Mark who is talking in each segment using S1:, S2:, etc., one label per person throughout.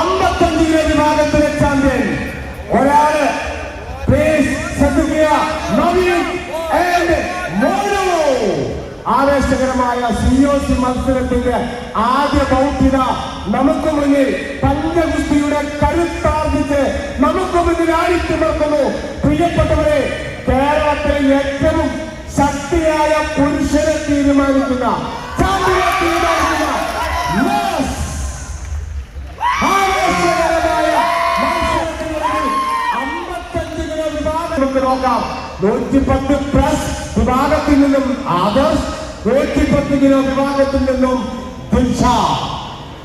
S1: അമ്പത്തഞ്ച് കിലോ വിഭാഗത്തിലെ ചാമ്പ്യൻ ഒരാൾ പേസ് ശ്രദ്ധിക്കുക. നവീൻ ആവേശകരമായ സിഒസി മത്സരത്തിന്റെ ആദ്യ ബൗദ്ധിക നമുക്ക് മുന്നിൽ പഞ്ചഗുസ്തിയുടെ കരുത്താർജിച്ച് നമുക്ക് മുന്നിൽ ആടിത്തിമർക്കുന്നു. പ്രിയപ്പെട്ടവരെ കേരളത്തിലെ ഏറ്റവും ശക്തിയായ പുരുഷനെ തീരുമാനിക്കുന്ന തീരുമാനിക്കുന്ന നോക്കാം നൂറ്റിപ്പത്ത് പ്ലസ് വിഭാഗത്തിൽ നിന്നും ആദർശ് നൂറ്റിപ്പത്ത് കിലോ വിഭാഗത്തിൽ നിന്നും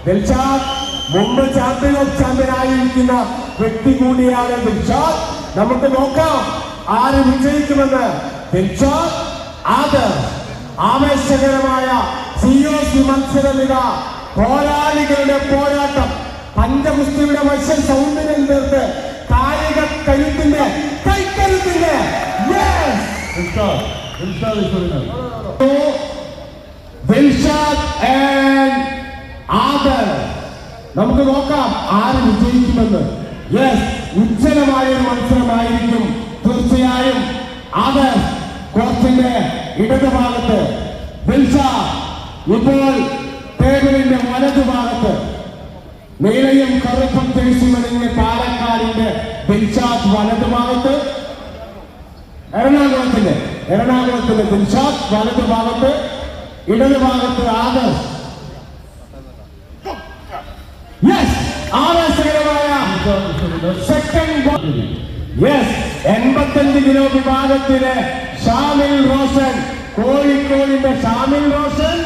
S1: ദിൽഷാദ്. മുമ്പ് ചാമ്പ്യൻ ഓഫ് ചാമ്പ്യൻ ആയിരിക്കുന്ന വ്യക്തി കൂടിയാണ് ദിൽഷാദ്. നമുക്ക് നോക്കാം ആര് വിജയിക്കുമെന്ന്. ദിൽഷാദ് ആദർശ്. ആവേശകരമായ സി ഒ സി പോരാളികളുടെ പോരാട്ടം പഞ്ചമുസ്ലിയുടെ മത്സ്യം സൗന്ദര്യം തീർത്ത് കായിക കരുത്തിന്റെ കൈക്കരുത്തിന്റെ നമുക്ക് നോക്കാം ആര് വിജയിക്കുമെന്ന്. യെസ് ഉജ്ജ്വലമായ ഒരു മത്സരമായിരിക്കും. തീർച്ചയായും അത് കോർട്ടിന്റെ ഇടതുഭാഗത്ത് ദിൽഷാദ് ഇപ്പോൾ ടേബിളിന്റെ വലതുഭാഗത്ത് നീലയും കറുപ്പും തെളിച്ചുമണിഞ്ഞ് പാലക്കാടിന്റെ ദിൽഷാദ് വലതുഭാഗത്ത് എറണാകുളത്തിന്റെ എറണാകുളത്തിന്റെ ദിൽഷാദ് വലതുഭാഗത്ത് ഇടതുഭാഗത്ത് ആദർശ്. യെസ് ആവേശകരമായ സെക്കൻഡ് യെസ് എൺപത്തഞ്ച് കിലോ വിഭാഗത്തിലെ ഷാമിൽ റോഷൻ കോഴിക്കോടിന്റെ ഷാമിൽ റോഷൻ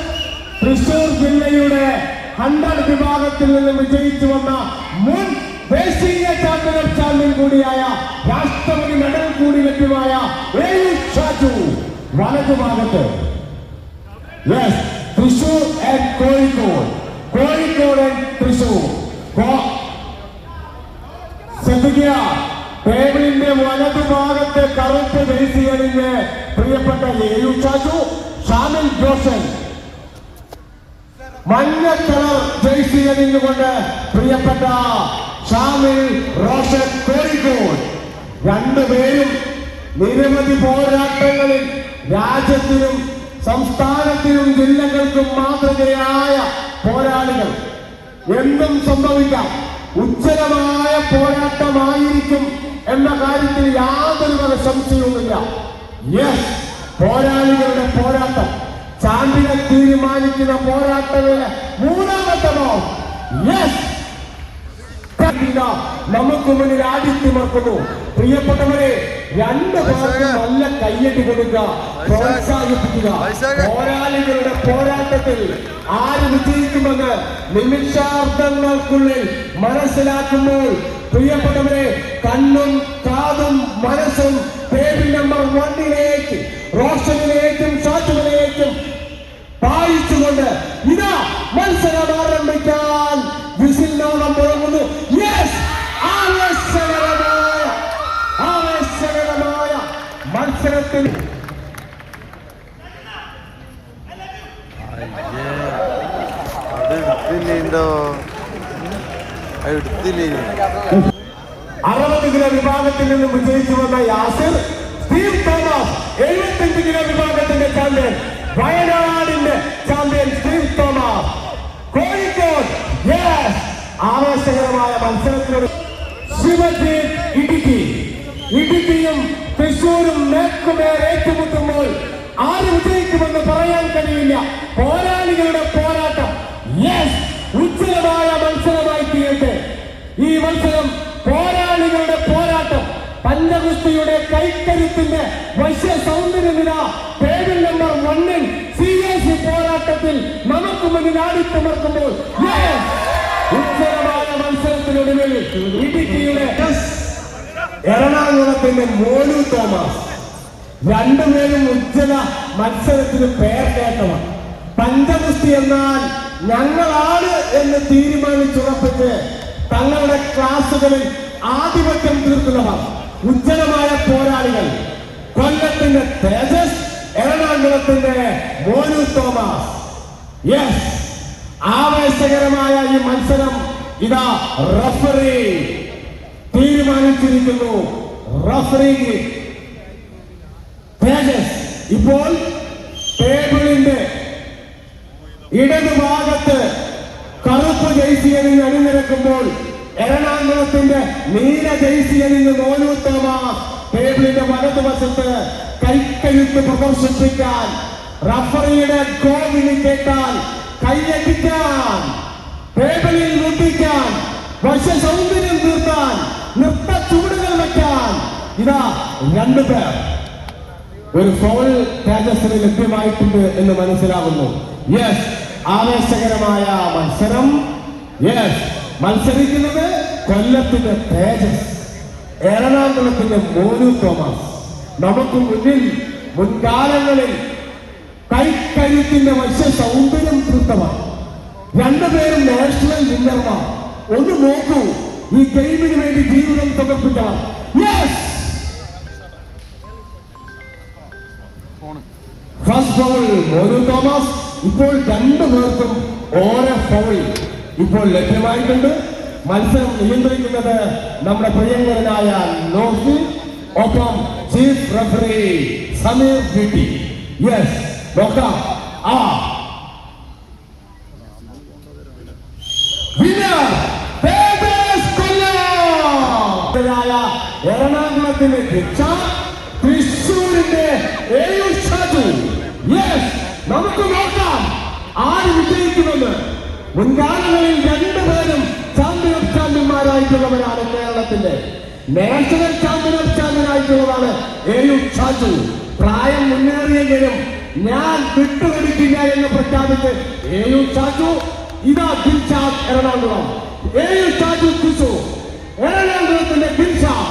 S1: തൃശൂർ ജില്ലയുടെ ഹൺഡ്രഡ് വിഭാഗത്തിൽ നിന്ന് വിജയിച്ചു വന്ന മുൻ ദേശീയ ചാമ്പ്യൻ ഓഫ് ചാമ്പ്യൻ കൂടിയായ രാഷ്ട്രപതി മെഡൽ കൂടി ലഭ്യമായ ഷാജു. വലതുഭാഗത്ത് yes Thrissur and Kozhikode. Kozhikode and Thrissur. ശ്രദ്ധിക്കുക. ടേബിളിന്റെ വലതുഭാഗത്തെ കറുപ്പ് ജേഴ്സി പ്രിയപ്പെട്ട ലേയു ഷാജു ഷാമിൽ ജോസൻ. മഞ്ഞ കളർ ജേഴ്സി പ്രിയപ്പെട്ട ഷാമിൽ റോഷൻ കോഴിക്കോട് രണ്ടുപേരും നിരവധി പോരാട്ടങ്ങളിൽ രാജ്യത്തിനും സംസ്ഥാനത്തിനും ജില്ലകൾക്കും മാതൃകയായ പോരാളികൾ. എന്തും സംഭവിക്കാം. ഉജ്ജ്വലമായ പോരാട്ടമായിരിക്കും എന്ന കാര്യത്തിൽ യാതൊരു വക സംശയവുമില്ല. യെസ് പോരാളികളുടെ പോരാട്ടം. ചാമ്പ്യനെ തീരുമാനിക്കുന്ന പോരാട്ടങ്ങളുടെ മൂന്നാമത്തെ യെസ് നമുക്ക് മുന്നിൽ ആദിത്യമർക്കുന്നു പ്രിയപ്പെട്ടവരെ രണ്ട് പേർക്കും നല്ല കയ്യടി കൊടുക്കുക. പ്രോത്സാഹിപ്പിക്കുക. പോരാളികളുടെ പോരാട്ടത്തിൽ ആര് വിജയിക്കുമെന്ന് നിമിഷാർത്ഥങ്ങൾക്കുള്ളിൽ മനസ്സിലാക്കുമ്പോൾ പ്രിയപ്പെട്ടവരെ കണ്ണും കാതും മനസ്സും ടേബിൾ നമ്പർ വണ്ണിലേക്ക് റോഷനിലേക്കും കോഴിക്കോട്! ആവേശകരമായ മത്സരത്തിലൂടെ ശിവജീത് ഇടുക്കി. ഇടുക്കിയും തൃശൂരും നേർക്കുമേൽ ഏറ്റുമുട്ടുമ്പോൾ ആര് വിജയിക്കുമെന്ന് പറയാൻ കഴിയില്ല. പോരാളികളുടെ പോരാട്ടം. യെസ് ഉജ്ജ്വലമായ മത്സരമായി തീരട്ടെ. ഈ മത്സരം പോരാളികളുടെ പോരാട്ടം. പഞ്ചഗുസ്തിയുടെ കൈക്കരുത്തിന്റെ വശ്യ സൗന്ദര്യനില ടേബിൾ നമ്പർ വണ്ണിൽ പോരാട്ടത്തിൽ നമുക്ക് മുന്നിൽ ആടിത്തമർക്കുമ്പോൾ yes! ഉജ്ജ്വലമായ മത്സരത്തിനൊടുവിൽ ഇടുക്കിയുടെ എറണാകുളത്തിന്റെ മോനു തോമസ് രണ്ടുപേരും ഉജ്ജ്വല മത്സരത്തിന് പേർ കേട്ടവർ പഞ്ചമുഷ്ടി എന്നാൽ ഞങ്ങളാണ് എന്ന് തീരുമാനിച്ചുറപ്പിച്ച് തങ്ങളുടെ ക്ലാസ്സുകളിൽ ആധിപത്യം തീർക്കുന്നവർ. ഉജ്ജ്വലമായ പോരാളികൾ. കൊല്ലത്തിന്റെ തേജസ് എറണാകുളത്തിന്റെ മോനു തോമസ്. യെസ് ആവേശകരമായ ഈ മത്സരം ഇതാ റഫറി തീരുമാനിച്ചിരിക്കുന്നു. റഫറി തേജസ്. ഇപ്പോൾ ടേബിളിന്റെ ഇടതുഭാഗത്ത് കറുപ്പ് ജയ്സിയനിൽ അണിനിരക്കുമ്പോൾ എറണാകുളത്തിന്റെ നീല ജയ്സിയനിൽ മോനു തോമസ് ടേബിളിന്റെ വലതുവശത്ത് കൈക്കഴുത്ത് പ്രദർശിപ്പിക്കാൻ റഫറിയുടെ ഗോവിളി കേട്ടാൽ കൈയടിക്കാൻ ടേബിളിൽ മുട്ടിക്കാൻ വശ സൗന്ദര്യം തീർക്കാൻ നൃത്ത ചുവടുകൾ വെക്കാൻ. ഇതാ രണ്ടു പേർ. ഒരു ഫോൾ തേജസ്സിന് ലഭ്യമായിട്ടുണ്ട് എന്ന് മനസ്സിലാകുന്നു യെസ് ആവേശകരമായ മത്സരം. യെസ് മത്സരിക്കുന്നത് കൊല്ലത്തിന്റെ തേജസ്. എറണാകുളത്തിന്റെ മോനു തോമസ് നമുക്ക് മുന്നിൽ മുൻകാലങ്ങളിൽ കൈക്കരുത്തിന്റെ മത്സ്യ സൗന്ദര്യം കൃത്യമാണ് രണ്ടുപേരും നാഷണൽ വിന്നർമാർ ഒന്ന് നോക്കൂ ഈ ഗെയിമിന് വേണ്ടി ജീവിതം സമർപ്പിച്ചവർ യെസ് ഫസ്റ്റ് മോനു തോമസ്. ഇപ്പോൾ രണ്ടു പേർക്കും ഓരോ ഫൗൾ ഇപ്പോൾ ലഭ്യമായിട്ടുണ്ട്. മത്സരം നിയന്ത്രിക്കുന്നത് നമ്മുടെ പ്രിയങ്കരനായ നോഫി ഒപ്പം ചീഫ് റഫറി സമീർ ബിട്ടി യെസ് നോക്കാം ആ. നമുക്ക് നോക്കാം. ആര് വിജയിക്കുമെന്ന്. മുൻകാലങ്ങളിൽ രണ്ടുപേരും ചാമ്പ്യൻ ഓഫ് ചാമ്പ്യന്മാരായിട്ടുള്ളവരാണ് കേരളത്തിന്റെ നാഷണൽ ചാമ്പ്യൻ ഓഫ് ചാമ്പ്യൻ ആയിട്ടുള്ളതാണ് ഏയു ഷാജു പ്രായം മുന്നേറിയെങ്കിലും ഞാൻ വിട്ടുകൊടുക്കില്ല എന്ന് പ്രഖ്യാപിച്ച് ഏയു ഷാജു ഇതാ ദിൽഷാദ് എറണാകുളം. ഏയു ഷാജു കുസു. എറണാകുളത്തിന്റെ ദിൽഷാദ്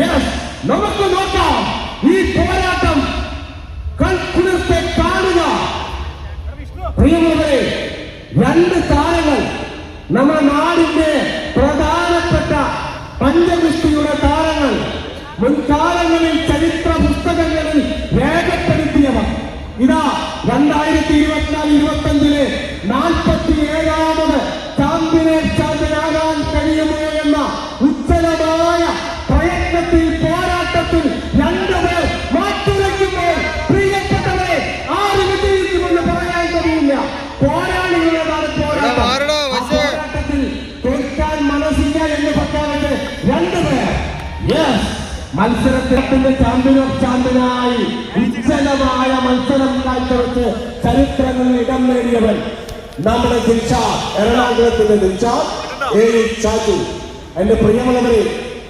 S1: യെസ് നമുക്ക് നോക്കാം. ഈ പോരാട്ടം കൽക്കുലത്തെ കാണുക. പ്രിയമുള്ളവരെ രണ്ട് താരങ്ങൾ നമ്മുടെ നാടിന്റെ പ്രധാനപ്പെട്ട പഞ്ചദൃഷ്ടിയുടെ താരങ്ങൾ മുൻകാലങ്ങളിൽ ചരിത്ര പുസ്തകങ്ങളിൽ രേഖപ്പെടുത്തിയവർ ഇതാ രണ്ടായിരത്തി ഇരുപത്തിനാല് ഇരുപത്തി അഞ്ചിൽ നാൽപ്പത്തി ഏഴാമത് മത്സരത്തിന്റെ ചാമ്പ്യൻ ഓഫ് ചാമ്പ്യനായി ഉജ്ജ്വലമായ മത്സരം കാഴ്ചവെച്ച് ചരിത്രങ്ങളിൽ ഇടം നേടിയവൻ നമ്മുടെ ദിൽഷാദ് എറണാകുളത്തിന്റെ ദിൽഷാദ് ഏഴ് ചാച്ചു. എന്റെ പ്രിയമുള്ളവരെ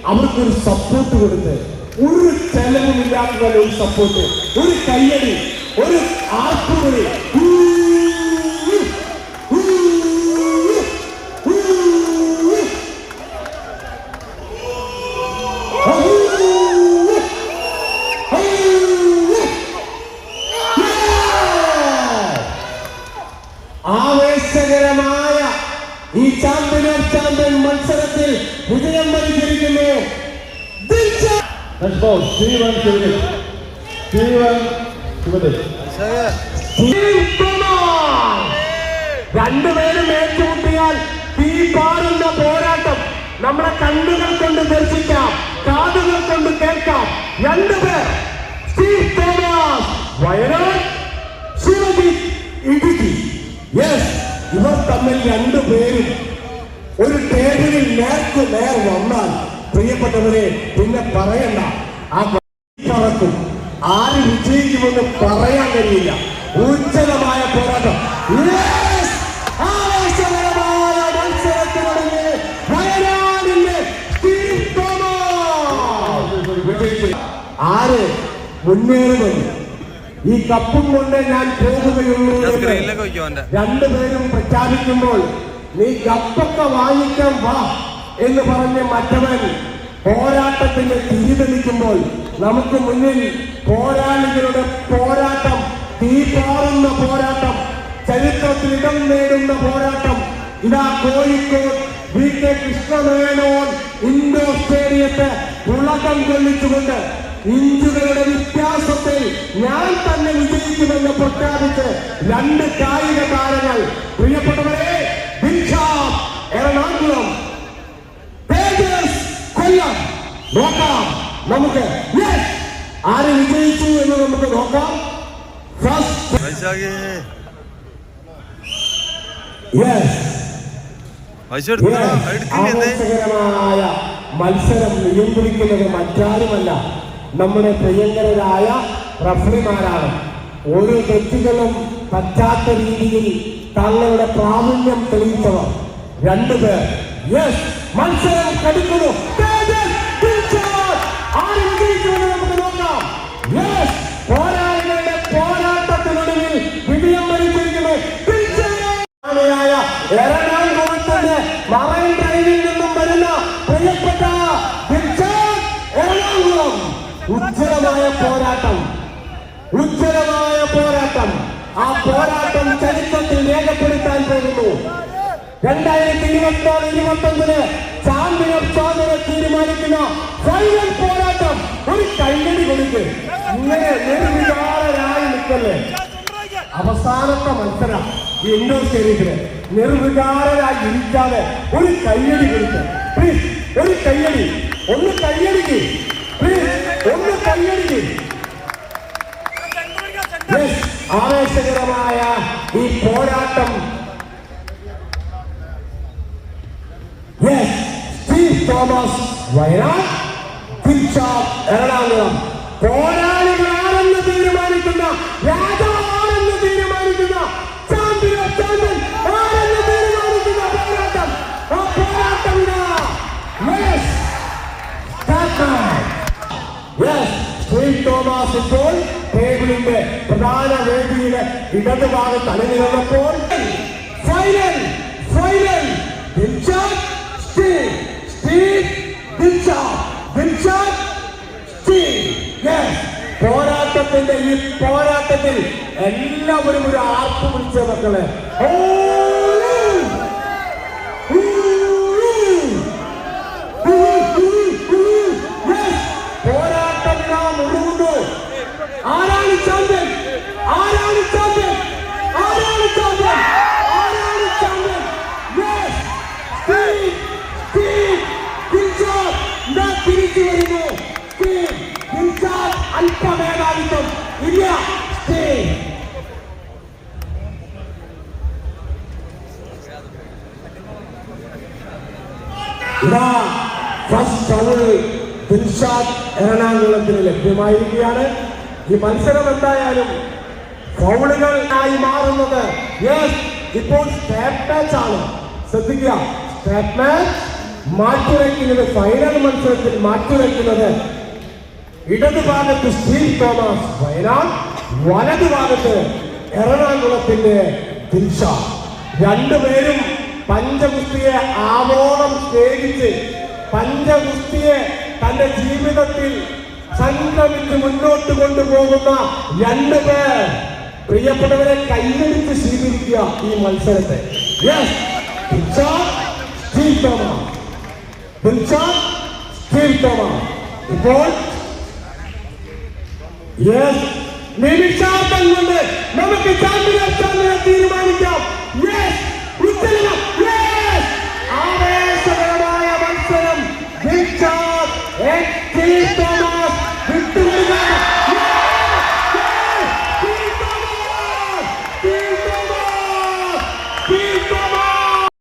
S1: അവർക്കൊരു സപ്പോർട്ട് കൊടുത്ത് ഒരു ചെലവുമില്ലാത്ത ഒരു സപ്പോർട്ട് ഒരു കയ്യടി ഒരു ആർപ്പുവിളി വിജയം
S2: മത്സരിക്കുന്നു. Steven Silvit.
S1: ടീം കുമാർ. രണ്ടുപേരും ഏറ്റുമുട്ടിയാൽ തീ പാടുന്ന പോരാട്ടം നമ്മുടെ കണ്ണുകൾ കൊണ്ട് ദർശിക്കാം കാതുകൾ കൊണ്ട് കേൾക്കാം രണ്ടുപേർ Steve Thomas Wayanad Shivajith Idukki yes ഇവർ തമ്മിൽ രണ്ടുപേരും ഒരു ടേബിളിൽ നേർക്ക് നേർ വന്നാൽ പ്രിയപ്പെട്ടവരെ പിന്നെ പറയണ്ട. ആ പറക്കും ആര് വിജയിക്കുമെന്ന് പറയാൻ കഴിയില്ല. ഉജ്ജ്വലമായ പോരാട്ടം. ആര് മുന്നേറുമെന്ന് ഈ കപ്പും കൊണ്ട് ഞാൻ പോകുകയുള്ളൂ രണ്ടുപേരും പ്രഖ്യാപിക്കുമ്പോൾ നീ കപ്പൊക്കെ വാങ്ങിക്കാൻ വാ എന്ന് പറഞ്ഞ് മറ്റവൻ പോരാട്ടത്തിന്റെ തിരിതെളിക്കുമ്പോൾ നമുക്ക് മുന്നിൽ പോരാളികളുടെ പോരാട്ടം തീ പാറുന്ന പോരാട്ടം ചരിത്രത്തിൽ ഇടം നേടുന്ന പോരാട്ടം. ഇതാ Kozhikode V K Krishna Menon indoor സ്റ്റേഡിയത്തെ ഉളകം കൊള്ളിച്ചുകൊണ്ട് ഇഞ്ചുകളുടെ വ്യത്യാസത്തിൽ ഞാൻ തന്നെ വിജയിക്കുമെന്ന് പ്രഖ്യാപിച്ച് രണ്ട് കായിക താരങ്ങൾ. പ്രിയപ്പെട്ടവരെ എറണാകുളം. തേജസ് കൊല്ലം. നോക്കാം നമുക്ക്! ആര് വിജയിച്ചു എന്ന് നമുക്ക് നോക്കാം. ആവേശകരമായ മത്സരം നിയന്ത്രിക്കുന്നത് മറ്റാരുമല്ല. നമ്മുടെ പ്രിയങ്കരായ റഫറിമാരാണ്. ഓരോ തെറ്റുകളും പറ്റാത്ത രീതിയിൽ തങ്ങളുടെ പ്രാവീണ്യം തെളിയിച്ചവർ. രണ്ടുപേർ യെസ് മത്സരം കടുക്കുന്നു. നമുക്ക് നോക്കാം. യെസ് പോരാളികളുടെ പോരാട്ടത്തിനൊടുവിൽ വിജയം വരിച്ചിരിക്കുന്നു. എറണാകുളത്തിന്റെ മറൈൻ ഡ്രൈവിൽ നിന്നും വരുന്ന പ്രിയപ്പെട്ട എറണാകുളം. ഉജ്ജ്വലമായ പോരാട്ടം. ഉജ്ജ്വലമായ പോരാട്ടം. ആ പോരാട്ടം ചരിത്രത്തിൽ രേഖപ്പെടുത്താൻ പോകുന്നു രണ്ടായിരത്തി ഇരുപത്തിനാല് ഇരുപത്തി ഒന്നിന് ചാമ്പ്യൻ സ്വാതന്ത്ര്യം തീരുമാനിക്കുന്ന ഫൈനൽ പോരാട്ടം ഒരു കൈകടി കൊടുക്ക് ഇങ്ങനെ നിർവികാരരായി നിൽക്കല്ലേ? അവസാനത്തെ മത്സരം എന്തോ ശരീരത്തിന് നിർവികാരരായി ഇരിക്കാതെ ഒരു കയ്യടി കൊടുക്ക് പ്ലീസ് ഒരു കയ്യടി. ഒന്ന് കയ്യടിക്ക്. പ്ലീസ് ഒന്ന് കയ്യടിക്ക്. ആവേശകരമായ ഈ പോരാട്ടം Yes, സ്റ്റീവ് തോമസ് വയനാട്. തിരിച്ചാൽ എറണാകുളം. പോരാളികളാണെന്ന് തീരുമാനിക്കുന്ന രാജാവാണെന്ന് തീരുമാനിക്കുന്ന ചാമ്പ്യൻ ചാമ്പ്യൻ ആരെന്ന് തീരുമാനിക്കുന്ന പോരാട്ടം? ആ പോരാട്ടം തോമസ് ഇപ്പോൾ ടേബിളിന്റെ പ്രധാന വേദിയുടെ ഇടതുഭാഗത്ത് അണിനിരന്നപ്പോൾ ഫൈനൽ ഫൈനൽ ദിൽഷാദ് പോരാട്ടത്തിന്റെ ഈ പോരാട്ടത്തിൽ എല്ലാവരും ഒരു ആർപ്പ് വിളിച്ച മക്കളെ. ഓ പോരാട്ടം നാം മുഴുകുന്നു ആരാണ് ചാമ്പ്യൻ ആരാണ് ചാമ്പ്യൻ ആരാണ് ചാമ്പ്യൻ ആരാണ് champion Yes! Steve! Steve! Dilshad ഇതാ തിരിച്ചു വരുന്നു Steve! ദിൽഷാദ് അല്പമേധാവിത്വം ഇല്ല Steve! ഇതാ എറണാകുളത്തിന് ലഭ്യമായിരിക്കുകയാണ്. ഈ മത്സരം എന്തായാലും ഫൗളുകളായി മാറുന്നത്. ഇപ്പോൾ ആണ്. ശ്രദ്ധിക്കുക. മാറ്റിവെക്കുന്നത് ഫൈനൽ മത്സരത്തിൽ മാറ്റിവെക്കുന്നത് ഇടതുഭാഗത്ത് സ്റ്റീവ് തോമസ് വയനാട് വലതുഭാഗത്ത് എറണാകുളത്തിന്റെ രണ്ടുപേരും പഞ്ചഗുസ്തിയെ ആവോളം സ്നേഹിച്ച് പഞ്ചഗുസ്തിയെ തന്റെ ജീവിതത്തിൽ സംക്രമിച്ച് മുന്നോട്ട് കൊണ്ടുപോകുന്ന രണ്ടുപേർ പ്രിയപ്പെട്ടവരെ കൈയടിച്ച് സ്വീകരിക്കുക ഈ മത്സരത്തെ. ഇപ്പോൾ നമുക്ക് ചാമ്പ്യൻ തീരുമാനിക്കാം. Yes Yeah. up!